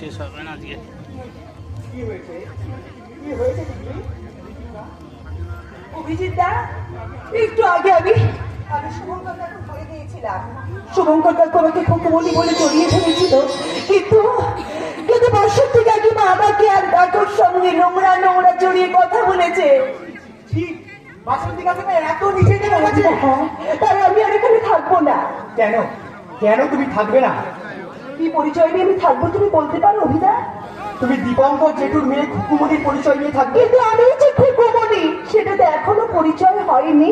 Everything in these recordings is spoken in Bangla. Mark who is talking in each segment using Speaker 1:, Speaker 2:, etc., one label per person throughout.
Speaker 1: শেষ হবে না আজকে।
Speaker 2: অভিজিৎ দা একটু আগে আমি আমি দিয়েছিলাম শুভঙ্কর কাকু আমাকে বলে জড়িয়ে ধরেছিল। কিন্তু কিন্তু বর্ষর থেকে আগে মা আমাকে আর কাকুর সঙ্গে নোংরা নোংরা জড়িয়ে কথা বলেছে।
Speaker 3: ঠিক বাসন্তী এত নিচে নেমে
Speaker 2: হ্যাঁ তাই আমি আর এখানে থাকব না।
Speaker 3: কেন? কেন তুমি থাকবে না?
Speaker 2: কি পরিচয় নিয়ে আমি থাকব? তুমি বলতে পারো অভিদা।
Speaker 3: তুমি দীপঙ্কর জেঠুর মেয়ে খুকুমনির পরিচয় নিয়ে থাকবে?
Speaker 2: কিন্তু আমি যে খুকুমনি সেটা তো এখনও পরিচয় হয়নি।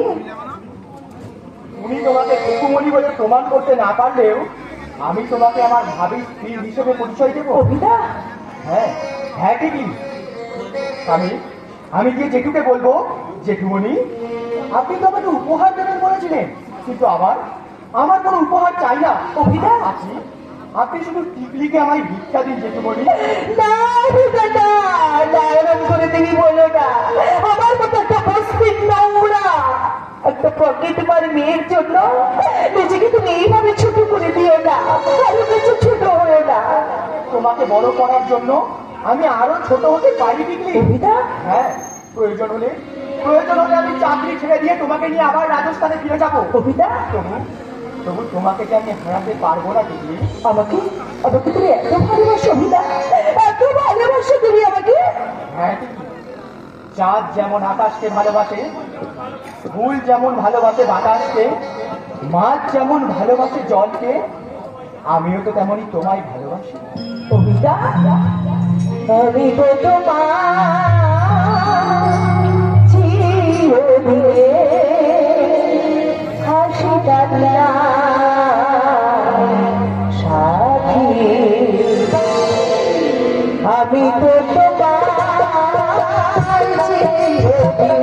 Speaker 3: তুমি তোমাকে খুকুমনি বলে প্রমাণ করতে না পারলেও আমি তোমাকে আমার ভাবি স্ত্রী হিসেবে পরিচয় দেবো।
Speaker 2: অভিদা।
Speaker 3: হ্যাঁ হ্যাঁ ঠিকই আমি আমি গিয়ে জেঠুকে বলব জেঠুমণি আপনি তো আমাকে উপহার দেবেন বলেছিলেন কিন্তু আমার আমার কোনো উপহার চাই না।
Speaker 2: অভিদা।
Speaker 3: আছি আপনি শুধু টিকলিকে আমায় ভিক্ষা দিন
Speaker 2: না অভিদা না না এরম করে তুমি বলো না। আমার মতো একটা বস্তির নোংরা একটা পকেটমার মেয়ের জন্য নিজেকে তুমি এইভাবে ছোট করে দিও না। আরও কিছু ছোট হয়ে না।
Speaker 3: তোমাকে বড় করার জন্য আমি আরও ছোট হতে পারি টিকলি। হ্যাঁ প্রয়োজন হলে প্রয়োজন হলে আমি চাকরি ছেড়ে দিয়ে তোমাকে নিয়ে আবার রাজস্থানে ফিরে যাব।
Speaker 2: অভিদা
Speaker 3: তবু তোমাকে আমি হারাতে পারব না টিকলি
Speaker 2: আমাকে আমাকে তুমি এত ভালোবাসো অভিদা এত ভালোবাসো তুমি আমাকে।
Speaker 3: হ্যাঁ চাঁদ যেমন আকাশকে ভালোবাসে, ফুল যেমন ভালোবাসে বাতাসকে, মাছ যেমন ভালোবাসে জলকে, আমিও তো তেমনই তোমায় ভালোবাসি।
Speaker 2: কবিতা আমি তো তোমার চিরদিনে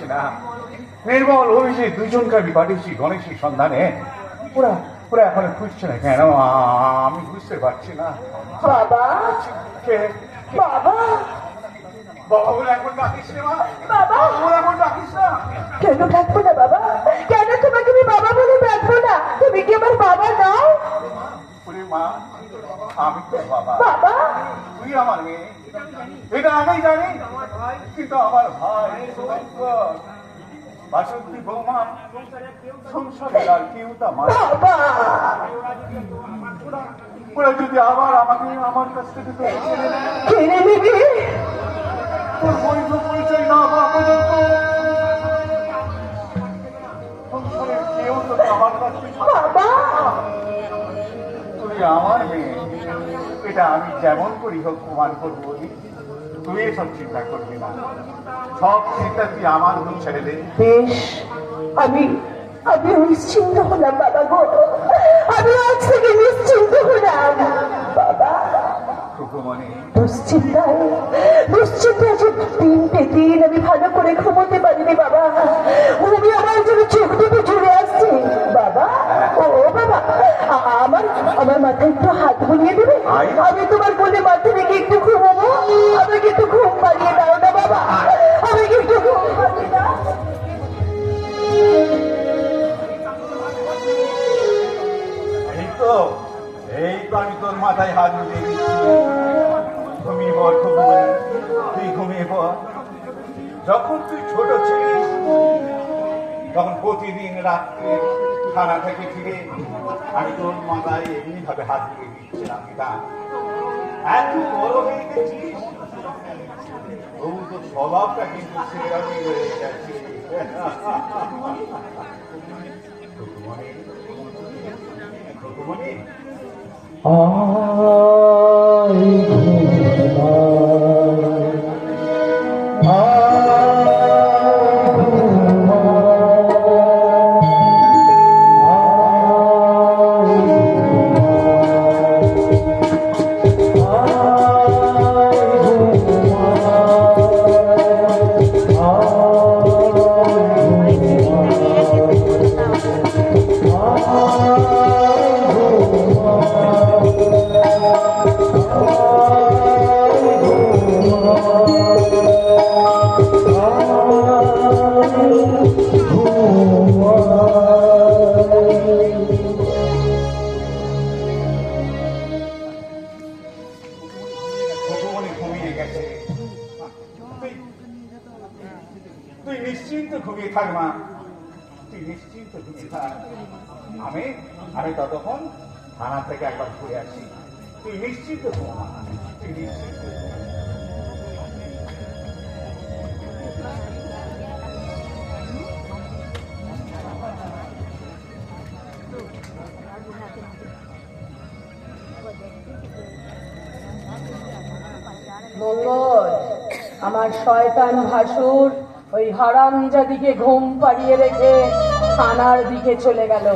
Speaker 4: রাখতে পারছি না। নির্মল অভিজিৎ দুজনকে আমি পাঠিয়েছি গণেশের সন্ধানে। ওরা ওরা এখন খুঁজছে না কেন? আমি বুঝতে পারছি না।
Speaker 2: বাবা! বাবা!
Speaker 4: বাবা
Speaker 1: কেন ডাকবো না বাবা? কেন তোমাকে আমি বাবা বলে ডাকবো না? তুমি কি আমার বাবা নাও?
Speaker 4: মা আমি তো বাবা।
Speaker 1: বাবা!
Speaker 4: তুই আমার মেয়ে। এটা আমি জানি। কিন্তু আমার ভাই বাসন্তী বৌমা সংসারে আর কেউ তা মানে ওরা যদি আবার আমাকে আমার কাছ থেকে তো ছেড়ে
Speaker 1: নিবি
Speaker 4: তোর বৈধ পরিচয় না হওয়া পর্যন্ত সংসারের কেউ তো আমার কাছ থেকে তুই আমার মেয়ে। এটা আমি যেমন করি হোক প্রমাণ করব। তুই এসব চিন্তা করবি না। সব চিন্তা তুই আমার উপর ছেড়ে দে।
Speaker 1: বেশ আমি আমি নিশ্চিন্ত হলাম বাবা গো। আমি আজ থেকে নিশ্চিন্ত হলাম। বাবা দুশ্চিন্তায় দুশ্চিন্তায় যে তিনটে দিন আমি ভালো করে ঘুমোতে পারিনি বাবা। আমার জন্য চোখ দুটো জুড়ে আসছে। বাবা ও বাবা আমার আমার মাথায় একটু হাত বুলিয়ে দেবে। আমি তোমার কোলে মাথা রেখে একটু আমাকে একটু ঘুম পাড়িয়ে দাও না বাবা। আমাকে একটু ঘুম পাড়িয়ে দাও।
Speaker 4: এই তো আমি তোর মাথায় হাত বুলিয়ে দিচ্ছি। তুই ঘুমিয়ে পর যখন তুই ছোট ছিলিস, তখন প্রতিদিন রাত্রে থানা থেকে ফিরে আমি তোর মাথায় এমনি ভাবে হাত বুলিয়ে দিচ্ছিলাম এত বড় হয়ে গেছিস? তবু তো স্বভাবটা কিন্তু সেরকমই রয়ে গেছে। খুকুমণি খুকুমণি ভগবানে গেছে। তুই নিশ্চিন্ত ঘুমিয়ে থাক, মা। তুই নিশ্চিন্ত ঘুমিয়ে থাক। আমি আমি ততক্ষণ থানা থেকে একবার ঘুরে আসি। তুই নিশ্চিন্ত ঘুমা তুই নিশ্চিন্ত
Speaker 1: মঙ্গল। আমার শয়তান ভাসুর ওই হারামজাদিকে ঘুম পাড়িয়ে রেখে থানার দিকে চলে গেল।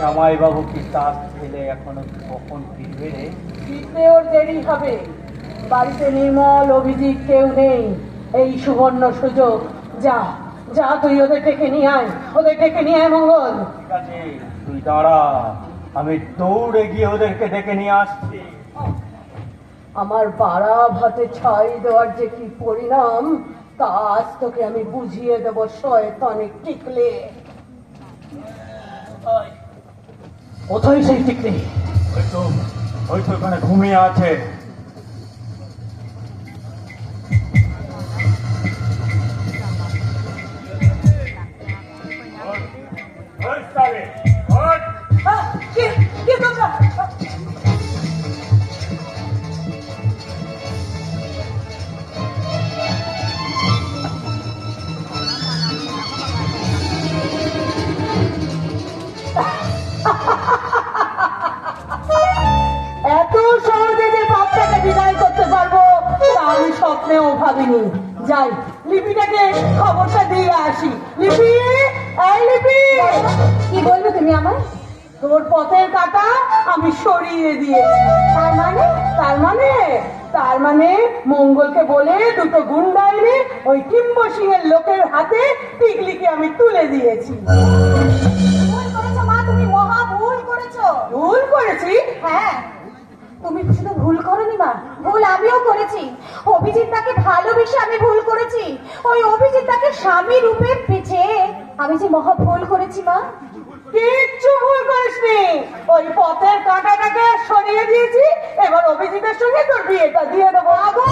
Speaker 5: জামাই বাবু কি তাস খেলে এখনও কখন ফিরবে রে?
Speaker 1: ফিরতে ওর দেরি হবে। বাড়িতে নির্মল অভিজিৎ কেউ নেই। এই সুবর্ণ সুযোগ। যা যা তুই ওদের ডেকে নিয়ে আয়। ওদের ডেকে নিয়ে আয় মঙ্গল।
Speaker 5: ঠিক আছে তুই দাঁড়া। আমি দৌড়ে গিয়ে ওদেরকে ডেকে নিয়ে আসছি।
Speaker 1: আমার বাড়া ভাতে ছাই দেওয়ার যে কি পরিণাম তা আজ তোকে আমি বুঝিয়ে দেব শয়তানে টিকলে।
Speaker 5: কোথায় সেই টিকলে? ওই তো ওই তো ওখানে ঘুমিয়ে আছে।
Speaker 1: স্বপ্নেও যাই লিপিটাকে খবরটা দিয়ে আসি। লিপি এই লিপি! কি বলবে তুমি আমার তোর পথের কাটা আমি সরিয়ে দিয়েছি। তার মানে? তার মানে? তার মানে মঙ্গলকে বলে দুটো গুন্ডা এনে ওই কিম্ব সিং এর লোকের হাতে টিকলিকে আমি তুলে দিয়েছি।
Speaker 2: ভুল করেছ মা তুমি মহা ভুল করেছ।
Speaker 1: ভুল করেছি?
Speaker 2: হ্যাঁ। তুমি শুধু ভুল করনি মা ভুল আমিও করেছি। অভিজিৎ তাকে ভালোবেসে আমি ভুল করেছি। ওই অভিজিৎ তাকে স্বামী রূপে পেছে। আমি যে মহা ভুল করেছি মা।
Speaker 1: কিচ্ছু ভুল করিসনি। ওই পথের কাঁটাটাকে সরিয়ে দিয়েছি এবার অভিজিতের সঙ্গে তোর বিয়েটা দিয়ে দেবো।
Speaker 2: আগো!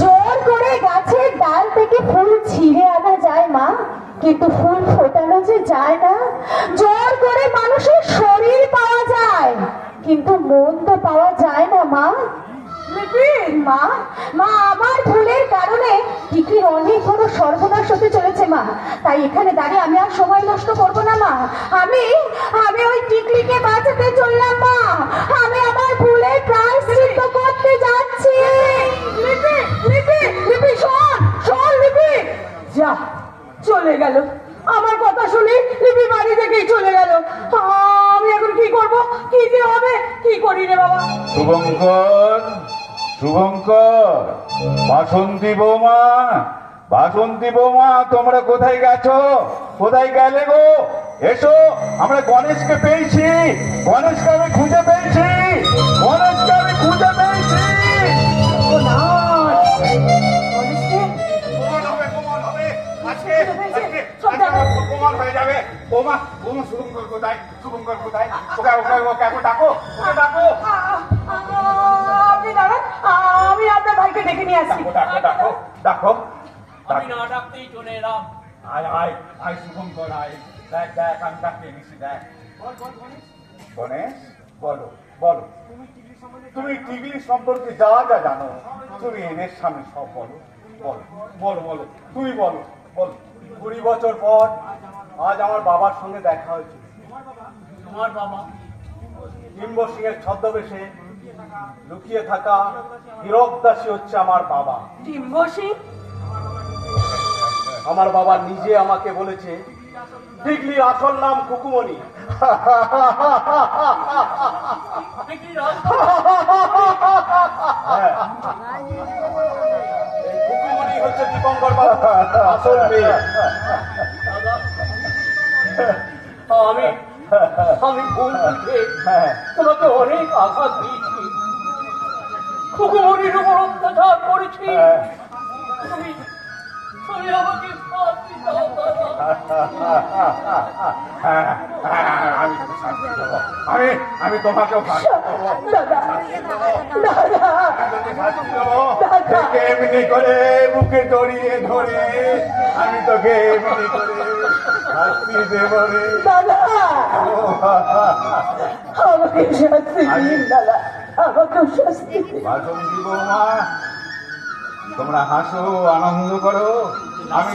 Speaker 2: জোর করে গাছের ডাল থেকে ফুল ছিঁড়ে আনা যায় মা কিন্তু ফুল ফোটানো যে যায় না। জোর করে মানুষের শরীর পাওয়া যায় কিন্তু মন লিপি মা মা, আমার ভুলের কারণে টিকির অনেক বড় সর্বনাশ হতে চলেছে মা। তাই এখানে দাঁড়িয়ে আমি আর সময় নষ্ট করব না মা। আমি আমি ওই টিকলিকে বাঁচাতে চললাম মা। আমি আমার ভুলের প্রায়শ্চিত্ত করতে যাচ্ছি।
Speaker 1: লিপি লিপি লিপি, শোন শোন লিপি। যা, চলে গেল। আমার কথা শুনে লিপি বাড়ি থেকেই চলে গেল। আমি এখন কি করব? কি যে হবে? কি করি রে বাবা?
Speaker 4: শুভঙ্কর শুভঙ্কর বাসন্তী বৌমা বাসন্তী বৌমা তোমরা কোথায় গেছো? কোথায় গেলে গো? এসো আমরা গণেশকে পেয়েছি। গণেশকে আমি খুঁজে পেয়েছি। গণেশকে আমি খুঁজে পেয়েছি। হয়ে কোথায়? শুভঙ্কর কোথায়? ওকে ওকে ওকে ডাকো। ডাকো
Speaker 1: আমি
Speaker 5: না ডাকতেই চলে এলাম
Speaker 4: আয় আয় আয় শুভঙ্কর আয় দেখ দেখ আমি ডাকতে গেছি দেখ গণেশ বলো বলো তুমি টিগলি সম্পর্কে যা যা জানো তুমি এদের সামনে সব বলো বলো বলো বলো তুমি বলো বলো কুড়ি বছর পর আজ আমার বাবার সঙ্গে দেখা হয়েছে
Speaker 5: তোমার বাবা
Speaker 4: কিম্বর সিং এর ছদ্মবেশে লুকিয়ে থাকা হীরক দাসী হচ্ছে আমার বাবা
Speaker 1: টিম্বসি
Speaker 6: আমার বাবা নিজে আমাকে বলেছে টিকলির আসল নাম কুকুমণি। হ্যাঁ। কুকুমণি হচ্ছে দীপঙ্কর বাবু। আসল মেয়ে।
Speaker 5: আমি আমি ভুল বুঝে তোমাকে অনেক আঘাত দিয়েছি। খুকুমনির উপর অত্যাচার করেছি।
Speaker 6: হ্যাঁ।
Speaker 5: তুমি তুমি আমাকে শাস্তি দাও বাবা।
Speaker 4: আমি দেবো। আমি তোমাকেও এমনি করে বুকে জড়িয়ে ধরে আমি তোকে এমনি করে শাস্তি দেবো রে
Speaker 1: দাদা আমাকে শাস্তি দিন দাদা আমাকে শাস্তি দিন
Speaker 4: বাসন্তী বৌমা তোমরা হাসো আনন্দ করো। আমি